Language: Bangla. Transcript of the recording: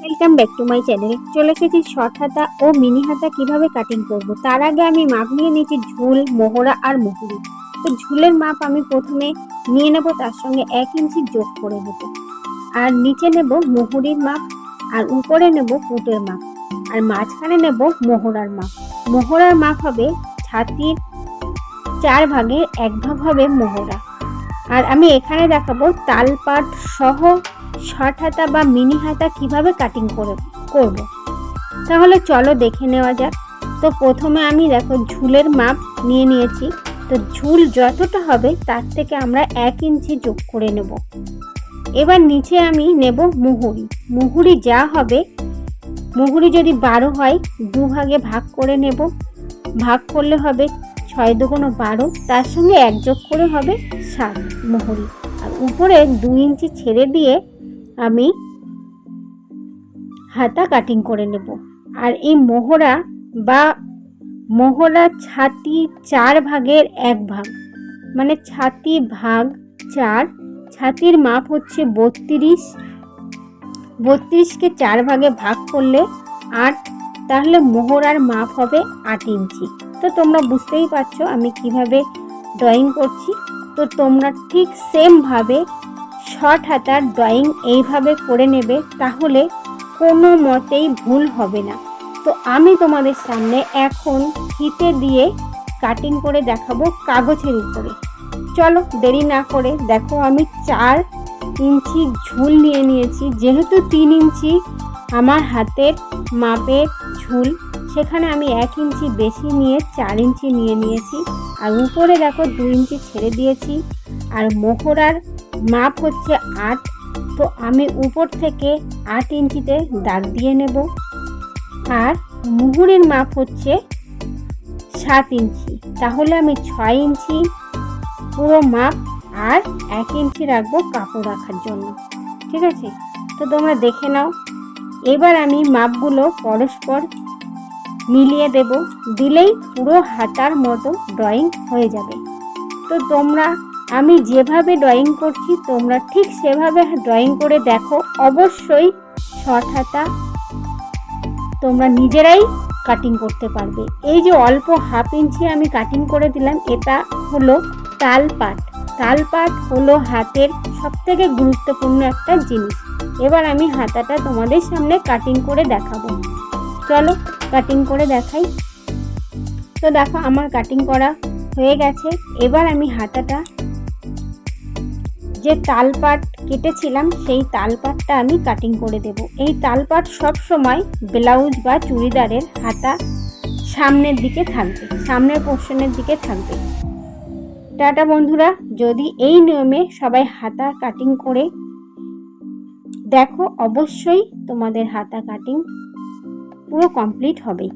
Welcome back to my channel চলে এসেছি শর্ট হাতা ও মিনি হাতা কীভাবে কাটিং করব? তার আগে আমি মাপ নিয়ে নিয়েছি ঝুল, মোহরা আর মুহুরি। তো ঝুলের মাপ আমি প্রথমে নিয়ে নেব, তার সঙ্গে এক ইঞ্চি যোগ করে দেবো আর নিচে নেব মুহুরির মাপ আর উপরে নেব পুটের মাপ আর মাঝখানে নেব মোহরার মাপ মোহরার মাপ হবে ছাতির চার ভাগের এক ভাগ হবে মোহরা। আর আমি এখানে দেখাবো তালপাট সহ শর্ট হাতা বা মিনি হাতা কীভাবে কাটিং করে, করব। তাহলে চলো দেখে নেওয়া যাক। তো প্রথমে আমি দেখো ঝুলের মাপ নিয়ে নিয়েছি। তো ঝুল যতটা হবে তার থেকে আমরা এক ইঞ্চি যোগ করে নেব। এবার নিচে আমি নেব মুহুরি। মুহুরি যা হবে, মুহুরি যদি বারো হয়, দু ভাগে ভাগ করে নেব। ভাগ করলে হবে ছয় দুগুণো বারো। তার সঙ্গে এক যোগ করে হবে সাত মুহুরি। আর উপরে দু ইঞ্চি ছেড়ে দিয়ে আমি হাতা কাটিং করে নেব। আর এই মোহরা বা মোহরা ছাতি চার ভাগের এক ভাগ। মানে ছাতি ভাগ চার, ছাতির মাপ হচ্ছে বত্রিশ। বত্রিশকে চার ভাগে ভাগ করলে আট, তাহলে মোহরার মাপ হবে আট ইঞ্চি। তো তোমরা বুঝতেই পারছ আমি কীভাবে ড্রয়িং করছি। তো তোমরা ঠিক সেমভাবে শর্ট হাতার ড্রয়িং এইভাবে করে নেবে তাহলে কোনো মতেই ভুল হবে না। তো আমি তোমাদের সামনে এখন ফিতে দিয়ে কাটিং করে দেখাবো কাগজের উপরে। চলো দেরি না করে দেখো আমি চার ইঞ্চি ঝুল নিয়ে নিয়েছি। যেহেতু তিন ইঞ্চি আমার হাতের মাপের ঝুল, সেখানে আমি এক ইঞ্চি বেশি নিয়ে চার ইঞ্চি নিয়ে নিয়েছি। আর উপরে দেখো দু ইঞ্চি ছেড়ে দিয়েছি। আর মোহরার মাপ হচ্ছে আট। তো আমি উপর থেকে আট ইঞ্চিতে দাগ দিয়ে নেব। আর মুহুরির মাপ হচ্ছে সাত ইঞ্চি। তাহলে আমি ছয় ইঞ্চি পুরো মাপ আর এক ইঞ্চি রাখব কাপড় রাখার জন্য। ঠিক আছে? তো তোমরা দেখে নাও। এবার আমি মাপগুলো পরস্পর মিলিয়ে দেব। দিলেই পুরো হাতার মতো ড্রয়িং হয়ে যাবে। তো তোমরা আমি যেভাবে ড্রয়িং করছি, তোমরা ঠিক সেভাবে ড্রয়িং করে দেখো। অবশ্যই শর্ট হাতা তোমরা নিজেরাই কাটিং করতে পারবে। এই যে অল্প হাফ ইঞ্চি আমি কাটিং করে দিলাম, এটা হলো তাল পাট। তালপাট তালপাট হলো হাতের সবথেকে গুরুত্বপূর্ণ একটা জিনিস। এবার আমি হাতাটা তোমাদের সামনে কাটিং করে দেখাবো। চলো কাটিং করে দেখাই। তো দেখো, আমার কাটিং করা হয়ে গেছে। এবার আমি হাতাটা যে তালপাট কেটেছিলাম, সেই তালপাটটা আমি কাটিং করে দেব। এই তালপাট সব সময় ব্লাউজ বা চুড়িদারের হাতা সামনের দিকে থাকবে, সামনের পোর্শনের দিকে থাকবে। টাটা বন্ধুরা, যদি এই নিয়মে সবাই হাতা কাটিং করে, দেখো অবশ্যই তোমাদের হাতা কাটিং পুরো কমপ্লিট হবেই।